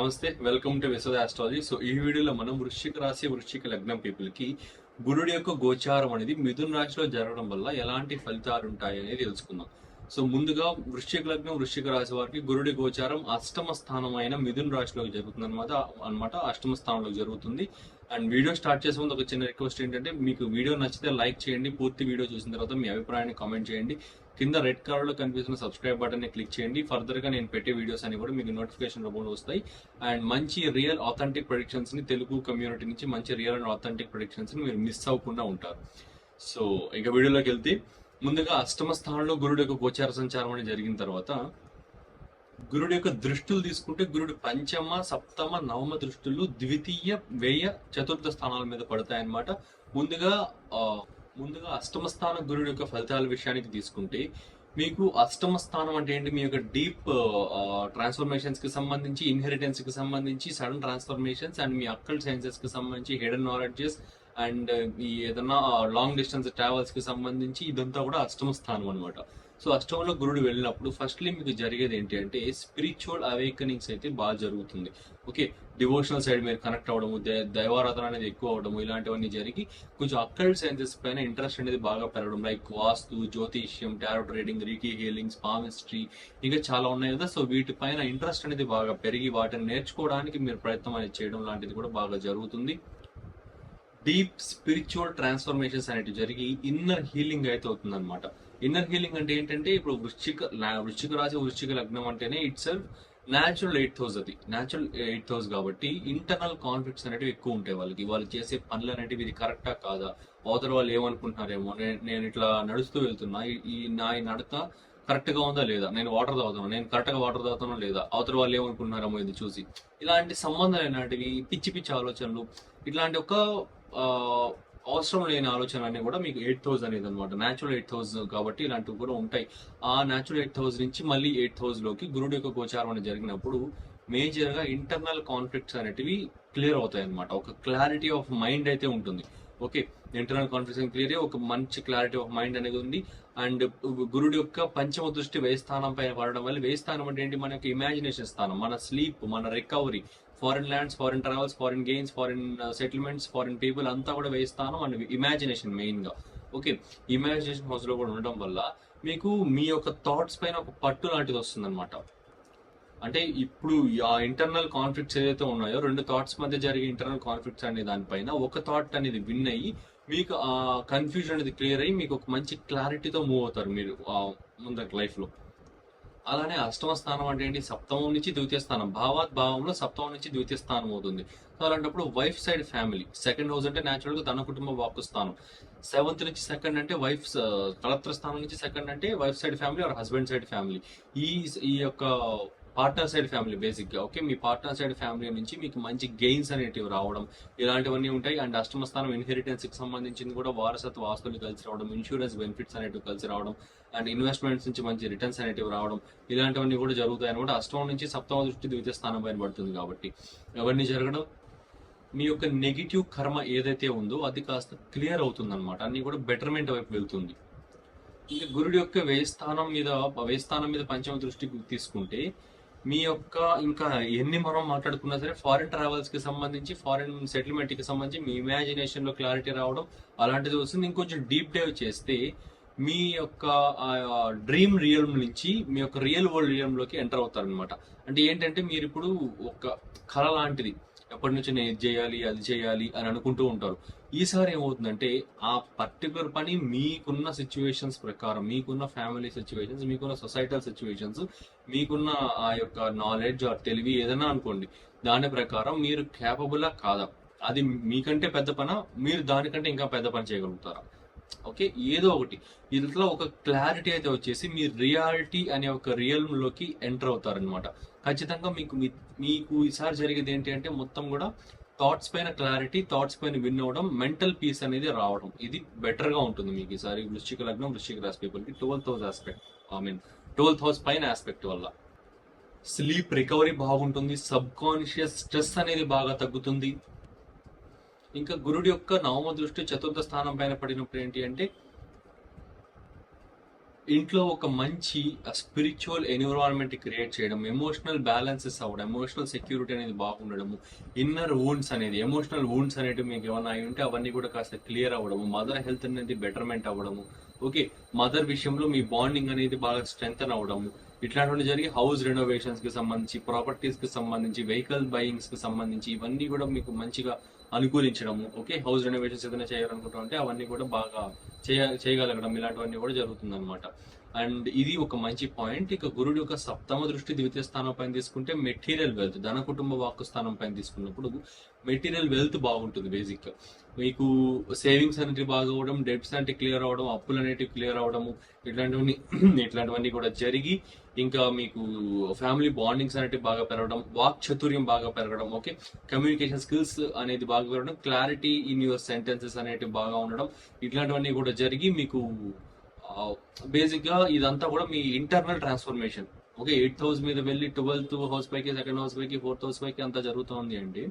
నమస్తే welcome to Vishada astrology so ఈ వీడియోలో మనం వృశ్చిక రాశి వృశ్చిక లగ్నం పీపుల్కి గురుడి యొక్క గోచారం అనేది మిథున రాశిలో జరగడం వల్ల ఎలాంటి ఫలితాలు ఉంటాయి అనేది తెలుసుకుందాం. సో ముందుగా వృశ్చిక లగ్నం వృశ్చిక రాశి వారికి గురుడి గోచారం అష్టమ స్థానం అయిన మిథున రాశిలోకి జరుగుతుంది అనమాట అనమాట అష్టమ స్థానంలో జరుగుతుంది. అండ్ వీడియో స్టార్ట్ చేసే ముందు ఒక చిన్న రిక్వెస్ట్ ఏంటంటే మీకు వీడియో నచ్చితే లైక్ చేయండి పూర్తి వీడియో చూసిన తర్వాత మీ అభిప్రాయాన్ని కామెంట్ చేయండి. కింద రెడ్ కలర్లో కనిపిస్తున్న సబ్స్క్రైబ్ బటన్ క్లిక్ చేయండి. ఫర్దర్గా నేను పెట్టే వీడియోస్ అని కూడా మీకు నోటిఫికేషన్ రూపంలో వస్తాయి. అండ్ మంచి రియల్ ఆథెంటిక్ ప్రొడిక్షన్స్ని తెలుగు కమ్యూనిటీ నుంచి మంచి రియల్ అండ్ ఆథెంటిక్ ప్రొడిక్షన్స్ని మీరు మిస్ అవ్వకుండా ఉంటారు. సో ఇక వీడియోలోకి వెళ్తే ముందుగా అష్టమ స్థానంలో గురుడు యొక్క గోచార సంచారం అనేది జరిగిన తర్వాత గురుడు యొక్క దృష్టులు తీసుకుంటే గురుడు పంచమ సప్తమ నవమ దృష్టులు ద్వితీయ వ్యయ చతుర్థ స్థానాల మీద పడతాయన్నమాట. ముందుగా ముందుగా అష్టమ స్థాన గురుడు యొక్క ఫలితాల విషయానికి తీసుకుంటే మీకు అష్టమ స్థానం అంటే ఏంటి? మీ యొక్క డీప్ ట్రాన్స్ఫర్మేషన్స్కి సంబంధించి ఇన్హెరిటెన్స్కి సంబంధించి సడన్ ట్రాన్స్ఫర్మేషన్స్ అండ్ మీ అక్కల్ సైన్సెస్కి సంబంధించి హిడెన్ నాలెడ్జెస్ అండ్ ఈ ఏదన్నా లాంగ్ డిస్టెన్స్ ట్రావెల్స్కి సంబంధించి ఇదంతా కూడా అష్టమ స్థానం అనమాట సో అష్టమంలో గురుడు వెళ్ళినప్పుడు ఫస్ట్లీ మీకు జరిగేది ఏంటి అంటే స్పిరిచువల్ అవేకనింగ్స్ అయితే బాగా జరుగుతుంది. ఓకే డివోషనల్ సైడ్ మీరు కనెక్ట్ అవ్వడము దైవారాధన అనేది ఎక్కువ అవడము ఇలాంటివన్నీ జరిగి కొంచెం అక్కడ సైన్సెస్ పైన ఇంట్రెస్ట్ అనేది బాగా పెరగడం లైక్ వాస్తు జ్యోతిష్యం tarot reading reiki healings palmistry ఇంకా చాలా ఉన్నాయి కదా. సో వీటిపైన ఇంట్రెస్ట్ అనేది బాగా పెరిగి వాటిని నేర్చుకోవడానికి మీరు ప్రయత్నం అనేది చేయడం లాంటిది కూడా బాగా జరుగుతుంది. డీప్ స్పిరిచువల్ ట్రాన్స్ఫర్మేషన్స్ అనేవి జరిగి ఇన్నర్ హీలింగ్ అయితే అవుతుంది అనమాట ఇన్నర్ హీలింగ్ అంటే ఏంటంటే ఇప్పుడు వృశ్చిక వృశ్చిక రాశి వృశ్చిక లగ్నం అంటేనే ఇట్స్ న్యాచురల్ ఎయిట్ హౌస్ అది. న్యాచురల్ ఎయిట్ హౌస్ కాబట్టి ఇంటర్నల్ కాన్ఫ్లిక్ట్స్ అనేవి ఎక్కువ ఉంటాయి వాళ్ళకి. వాళ్ళు చేసే పనులు అనేటివి ఇది కరెక్టా కాదా? అవతల వాళ్ళు ఏమనుకుంటున్నారేమో? నేను ఇట్లా నడుస్తూ వెళ్తున్నా ఈ- నా ఈ నడత కరెక్ట్గా ఉందా లేదా? నేను వాటర్ తాగుతున్నా నేను కరెక్ట్గా వాటర్ తాగుతున్నా లేదా? అవతల వాళ్ళు ఏమనుకుంటున్నారేమో ఇది చూసి. ఇలాంటి సంబంధాలు అయినటివి పిచ్చి పిచ్చి ఆలోచనలు ఇట్లాంటి ఒక అవసరం లేని ఆలోచన అన్ని కూడా మీకు ఎయిట్ థౌసండ్ అనేది అనమాట న్యాచురల్ ఎయిట్ థౌసండ్ కాబట్టి ఇలాంటివి కూడా ఉంటాయి. ఆ న్యాచురల్ ఎయిట్ థౌసండ్ నుంచి మళ్ళీ ఎయిట్ థౌసండ్లోకి గురుడు యొక్క గోచారం అనేది జరిగినప్పుడు మేజర్గా ఇంటర్నల్ కాన్ఫ్లిక్ట్స్ అనేటివి క్లియర్ అవుతాయి అనమాట ఒక క్లారిటీ ఆఫ్ మైండ్ అయితే ఉంటుంది. ఓకే ఇంటర్నల్ కాన్ఫ్లిక్ట్స్ క్లియర్ ఒక మంచి క్లారిటీ ఆఫ్ మైండ్ అనేది ఉంది. అండ్ గురుడు యొక్క పంచమ దృష్టి వేస్థానం పైన పడడం వల్ల వేస్థానం అంటే ఏంటి? మన యొక్క ఇమాజినేషన్ స్థానం మన స్లీప్ మన recovery foreign lands foreign travels foreign gains foreign settlements foreign people అంతా కూడా వేస్తాను అండ్ ఇమాజినేషన్ మెయిన్గా ఓకే ఇమాజినేషన్ హౌస్లో కూడా ఉండడం వల్ల మీకు మీ యొక్క థాట్స్ పైన ఒక పట్టు లాంటిది వస్తుంది అంటే ఇప్పుడు ఆ ఇంటర్నల్ కాన్ఫ్లిక్ట్స్ ఏదైతే ఉన్నాయో రెండు థాట్స్ మధ్య జరిగే ఇంటర్నల్ కాన్ఫ్లిక్ట్స్ అనే దానిపైన ఒక థాట్ అనేది విన్ అయ్యి మీకు ఆ కన్ఫ్యూజన్ అనేది క్లియర్ అయ్యి మీకు ఒక మంచి క్లారిటీతో మూవ్ అవుతారు మీరు ముందర లైఫ్లో అలానే అష్టమ స్థానం అంటే ఏంటి? సప్తమం నుంచి ద్వితీయ స్థానం. భావాత్ భావంలో సప్తమం నుంచి ద్వితీయ స్థానం అవుతుంది. సో అలాంటప్పుడు wife side family. Second house అంటే న్యాచురల్గా తన కుటుంబ వాపు స్థానం. సెవెంత్ నుంచి సెకండ్ అంటే వైఫ్ కలత్ర స్థానం నుంచి సెకండ్ అంటే wife side family or husband side family. ఈ ఈ యొక్క పార్ట్నర్ సైడ్ ఫ్యామిలీ బేసిక్గా ఓకే మీ పార్ట్నర్ సైడ్ ఫ్యామిలీ నుంచి మీకు మంచి గెయిన్స్ అనేటివి రావడం ఇలాంటివన్నీ ఉంటాయి. అండ్ అష్టమ స్థానం సంబంధించింది కూడా వారసత్వ ఆస్తులు కలిసి రావడం ఇన్సూరెన్స్ బెనిఫిట్స్ అనేటివి కలిసి రావడం అండ్ ఇన్వెస్ట్మెంట్స్ నుంచి మంచి రిటర్న్స్ అనేటివి రావడం ఇలాంటివన్నీ కూడా జరుగుతాయి అనమాట అష్టమం నుంచి సప్తమ దృష్టి ద్వితీయ స్థానం పైన పడుతుంది కాబట్టి అవన్నీ జరగడం మీ యొక్క నెగిటివ్ కర్మ ఏదైతే ఉందో అది కాస్త క్లియర్ అవుతుంది అనమాట అన్ని కూడా బెటర్మెంట్ వైపు వెళ్తుంది. ఇంకా గురుడి యొక్క వ్యయస్థానం మీద వ్యయస్థానం మీద పంచమ దృష్టి తీసుకుంటే మీ యొక్క ఇంకా ఎన్ని మనం మాట్లాడుకున్నా సరే ఫారిన్ ట్రావెల్స్కి సంబంధించి ఫారిన్ సెటిల్మెంట్కి సంబంధించి మీ ఇమాజినేషన్లో క్లారిటీ రావడం అలాంటిది వస్తుంది. ఇంకొంచెం డీప్ డైవ్ చేస్తే మీ యొక్క డ్రీమ్ రియల్ నుంచి మీ యొక్క రియల్ వరల్డ్ రియల్లోకి ఎంటర్ అవుతారనమాట అంటే ఏంటంటే మీరు ఇప్పుడు ఒక కళ లాంటిది. ఎప్పటి నుంచి నేను ఇది చేయాలి అది చేయాలి అని అనుకుంటూ ఉంటారు. ఈసారి ఏమవుతుందంటే ఆ పర్టికులర్ పని మీకున్న సిచ్యువేషన్స్ ప్రకారం మీకున్న ఫ్యామిలీ సిచ్యువేషన్స్ మీకున్న సొసైటల్ సిచ్యువేషన్స్ మీకున్న ఆ యొక్క నాలెడ్జ్ ఆర్ తెలివి ఏదైనా అనుకోండి దాని ప్రకారం మీరు క్యాపబులా కాదా? అది మీకంటే పెద్ద పన? మీరు దానికంటే ఇంకా పెద్ద పని చేయగలుగుతారా? ఓకే ఏదో ఒకటి. ఇంట్లో ఒక క్లారిటీ అయితే వచ్చేసి మీ రియాలిటీ అనే ఒక రియల్లోకి ఎంటర్ అవుతారనమాట ఖచ్చితంగా మీకు మీ- మీకు ఈసారి జరిగేది ఏంటి అంటే మొత్తం కూడా థాట్స్ పైన క్లారిటీ థాట్స్ పైన విన్ అవ్వడం మెంటల్ పీస్ అనేది రావడం. ఇది బెటర్గా ఉంటుంది మీకు ఈసారి వృశ్చిక లగ్నం వృశ్చిక రాశి people twelve twelfth aspect I mean twelve house పైన ఆస్పెక్ట్ వల్ల. స్లీప్ రికవరీ బాగుంటుంది సబ్ కాన్షియస్ స్ట్రెస్ అనేది బాగా తగ్గుతుంది. ఇంకా గురుడి యొక్క నవమ దృష్టి చతుర్థ స్థానం పైన పడినప్పుడు ఏంటి అంటే ఇంట్లో ఒక మంచి స్పిరిచువల్ ఎన్విరాన్మెంట్ క్రియేట్ చేయడం ఎమోషనల్ బ్యాలెన్సెస్ అవ్వడం ఎమోషనల్ సెక్యూరిటీ అనేది బాగుండడము ఇన్నర్ వూండ్స్ అనేది ఎమోషనల్ వూండ్స్ అనేవి మీకు ఏమైనా అయి ఉంటే అవన్నీ కూడా కాస్త క్లియర్ అవ్వడము మదర్ హెల్త్ అనేది బెటర్మెంట్ అవ్వడము ఓకే మదర్ విషయంలో మీ బాండింగ్ అనేది బాగా స్ట్రెంగ్తన్ అవ్వడము ఇట్లాంటివి జరిగి హౌస్ రెనోవేషన్స్కి సంబంధించి ప్రాపర్టీస్కి సంబంధించి వెహికల్ బయింగ్స్కి సంబంధించి ఇవన్నీ కూడా మీకు మంచిగా అనుకూలించడము ఓకే? హౌస్ రెనోవేషన్స్ ఏదైనా చేయాలనుకుంటా ఉంటే అవన్నీ కూడా బాగా చేయ చేయగలగడం ఇలాంటివన్నీ కూడా జరుగుతుంది అనమాట అండ్ ఇది ఒక మంచి పాయింట్. ఇక గురుడు యొక్క సప్తమ దృష్టి ద్వితీయ స్థానం పైన తీసుకుంటే మెటీరియల్ వెల్త్ ధన కుటుంబ వాక్కు స్థానం పైన తీసుకున్నప్పుడు మెటీరియల్ వెల్త్ బాగుంటుంది బేసిక్. గా మీకు సేవింగ్స్ అనేటివి బాగా అవ్వడం డెబ్ట్స్ అంటే క్లియర్ అవ్వడం అప్పులు అనేటివి క్లియర్ అవ్వడము ఇట్లాంటివన్నీ ఇట్లాంటివన్నీ కూడా జరిగి ఇంకా మీకు ఫ్యామిలీ బాండింగ్స్ అనేటివి బాగా పెరగడం వాక్ చతుర్యం బాగా పెరగడం ఓకే? కమ్యూనికేషన్ స్కిల్స్ అనేది బాగా పెరగడం క్లారిటీ ఇన్ యువర్ సెంటెన్సెస్ అనేటివి బాగా ఉండడం ఇట్లాంటివన్నీ కూడా జరిగి మీకు బేసిక్గా ఇదంతా కూడా మీ internal transformation okay eighth house మీద వెళ్ళి ట్వెల్త్ హౌస్ పైకి సెకండ్ హౌస్ పైకి ఫోర్త్ హౌస్ పైకి అంతా జరుగుతుంది అండి.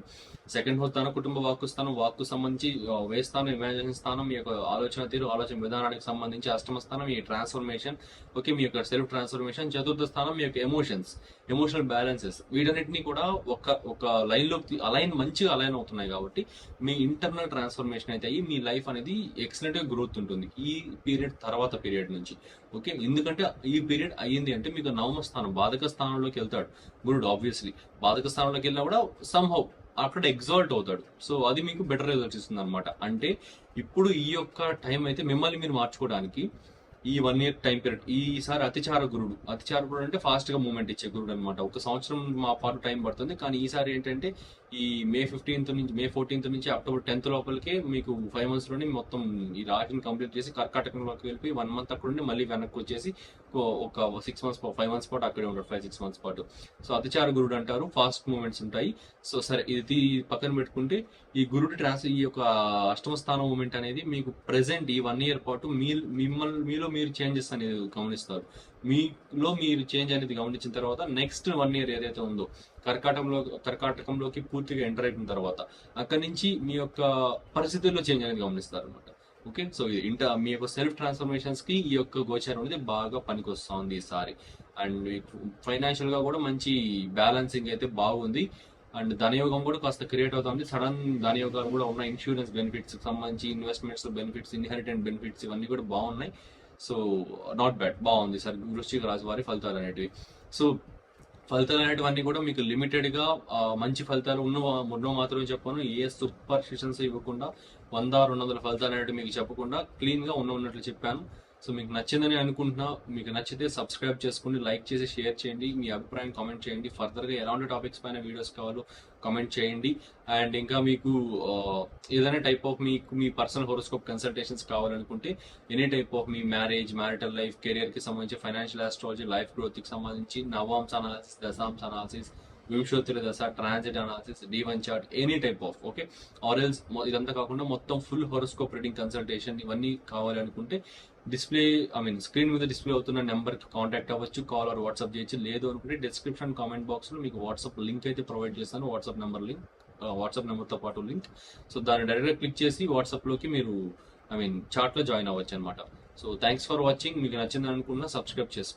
సెకండ్ హౌస్ తన కుటుంబ వాక్కు స్థానం వాక్కు సంబంధించి వేస్తాను వే స్థానం ఇమాజినేషన్ స్థానం మీ యొక్క ఆలోచన తీరు ఆలోచన విధానానికి సంబంధించి అష్టమ స్థానం ఈ ట్రాన్స్ఫర్మేషన్ ఓకే మీ యొక్క సెల్ఫ్ ట్రాన్స్ఫర్మేషన్ చతుర్థ స్థానం మీ యొక్క ఎమోషన్స్ ఎమోషనల్ బ్యాలెన్సెస్ వీటన్నిటిని కూడా ఒక ఒక లైన్ అలైన్ మంచిగా అలైన్ అవుతున్నాయి కాబట్టి మీ ఇంటర్నల్ ట్రాన్స్ఫర్మేషన్ అయితే అయ్యి మీ లైఫ్ అనేది ఎక్సలెంట్గా గ్రోత్ ఉంటుంది ఈ పీరియడ్ తర్వాత పీరియడ్ నుంచి. ఓకే ఎందుకంటే ఈ పీరియడ్ అయ్యింది అంటే మీకు నవమ స్థానం బాధక స్థానంలోకి వెళ్తాడు. గురుడు ఆబ్వియస్లీ బాధక స్థానంలోకి వెళ్ళినా కూడా సంహౌ అక్కడ ఎగ్జాల్ట్ అవుతాడు. సో అది మీకు బెటర్ రిజల్ట్స్ ఇస్తుంది అనమాట అంటే ఇప్పుడు ఈ యొక్క టైం అయితే మిమ్మల్ని మీరు మార్చుకోవడానికి ఈ వన్ ఇయర్ టైం పీరియడ్ ఈసారి అతిచార గురుడు. అతిచార గురుడు అంటే ఫాస్ట్గా మూమెంట్ ఇచ్చే గురుడు అనమాట ఒక సంవత్సరం మా పాటు టైం పడుతుంది. కానీ ఈసారి ఏంటంటే ఈ మే ఫిఫ్టీన్త్ నుంచి మే ఫోర్టీన్త్ నుంచి అక్టోబర్ టెన్త్ లోపలికి మీకు ఫైవ్ మంత్స్లోనే మొత్తం ఈ రాశిని కంప్లీట్ చేసి కర్కాటకంలోకి వెళ్ళి వన్ మంత్ అక్కడ ఉండి మళ్ళీ వెనక్కి వచ్చేసి ఒక- ఒక సిక్స్ మంత్స్ ఫైవ్ మంత్స్ పాటు అక్కడే ఉంటాడు ఫైవ్ సిక్స్ మంత్స్ పాటు. సో అతిచార గురుడు అంటారు ఫాస్ట్ మూమెంట్స్ ఉంటాయి. సో సరే ఇది పక్కన పెట్టుకుంటే ఈ గురుడు ట్రాన్స్ ఈ యొక్క అష్టమ స్థానం మూమెంట్ అనేది మీకు ప్రెసెంట్ ఈ వన్ ఇయర్ పాటు మీ మిమ్మల్ని మీలో మీరు చేంజెస్ అనేది గమనిస్తారు. మీలో మీరు చేంజ్ అనేది గమనించిన తర్వాత నెక్స్ట్ వన్ ఇయర్ ఏదైతే ఉందో కర్కాటకంలో కర్కాటకంలోకి పూర్తిగా ఎంటర్ అయిన తర్వాత అక్కడి నుంచి మీ యొక్క పరిస్థితుల్లో చేంజ్ అనేది గమనిస్తారు అనమాట ఓకే సో ఇంట మీ యొక్క సెల్ఫ్ ట్రాన్స్ఫర్మేషన్స్కి ఈ యొక్క గోచారం అనేది బాగా పనికొస్తుంది ఈసారి. అండ్ ఫైనాన్షియల్గా కూడా మంచి బ్యాలెన్సింగ్ అయితే బాగుంది. అండ్ ధనయోగం కూడా కాస్త క్రియేట్ అవుతుంది. సడన్ ధనయోగాలు కూడా ఉన్నాయి. ఇన్సూరెన్స్ బెనిఫిట్స్ సంబంధించి ఇన్వెస్ట్మెంట్స్ బెనిఫిట్స్ ఇన్హెరిటెంట్ బెనిఫిట్స్ ఇవన్నీ కూడా బాగున్నాయి. సో నాట్ బ్యాడ్ బాగుంది. సార్ వృశ్చిక రాశి వారి ఫలితాలు అనేటివి. సో ఫలితాలు అనేటివన్నీ కూడా మీకు లిమిటెడ్గా మంచి ఫలితాలు ఉన్న ఉన్న మాత్రమే చెప్పాను. ఏ సూపర్ సిషన్స్ ఇవ్వకుండా వంద రెండు వందల ఫలితాలు అనేవి మీకు చెప్పకుండా క్లీన్గా ఉన్న ఉన్నట్లు చెప్పాను. సో మీకు నచ్చిందని అనుకుంటున్నా మీకు నచ్చితే సబ్స్క్రైబ్ చేసుకోండి లైక్ చేసి షేర్ చేయండి మీ అభిప్రాయం కామెంట్ చేయండి. ఫర్దర్గా ఎలాంటి టాపిక్స్ పైన వీడియోస్ కావాలో కామెంట్ చేయండి. అండ్ ఇంకా మీకు ఏదైనా టైప్ ఆఫ్ మీకు మీ పర్సనల్ హోరోస్కోప్ కన్సల్టేషన్స్ కావాలనుకుంటే ఎనీ టైప్ ఆఫ్ మీ మ్యారేజ్ మ్యారిటల్ లైఫ్ కెరియర్కి సంబంధించి ఫైనాన్షియల్ ఆస్ట్రాలజీ లైఫ్ గ్రోత్కి సంబంధించి నవాంశ అనాలిసిస్ దశాంశ అనాలిసిస్ వింశోత్తర దశ transit analysis D one chart any type of okay or else ఇదంతా కాకుండా మొత్తం ఫుల్ హోరోస్కోప్ రీడింగ్ కన్సల్టేషన్ ఇవన్నీ కావాలి అనుకుంటే డిస్ప్లే ఐ మీన్ స్క్రీన్ మీద డిస్ప్లే అవుతున్న నెంబర్కి కాంటాక్ట్ అవ్వచ్చు కాల్ ఆర్ వాట్సాప్ చేయొచ్చు. లేదు అనుకుంటే డిస్క్రిప్షన్ కామెంట్ బాక్స్లో మీకు వాట్సాప్ లింక్ అయితే ప్రొవైడ్ చేస్తాను. వాట్సాప్ నెంబర్ లింక్ వాట్సాప్ నెంబర్తో పాటు లింక్ సో దాన్ని డైరెక్ట్గా క్లిక్ చేసి వాట్సాప్లోకి మీరు ఐ మీన్ చాట్లో జాయిన్ అవ్వచ్చు అనమాట సో థ్యాంక్స్ ఫర్ వాచింగ్ మీకు నచ్చింది అనుకున్నా సబ్స్క్రైబ్ చేసుకోండి.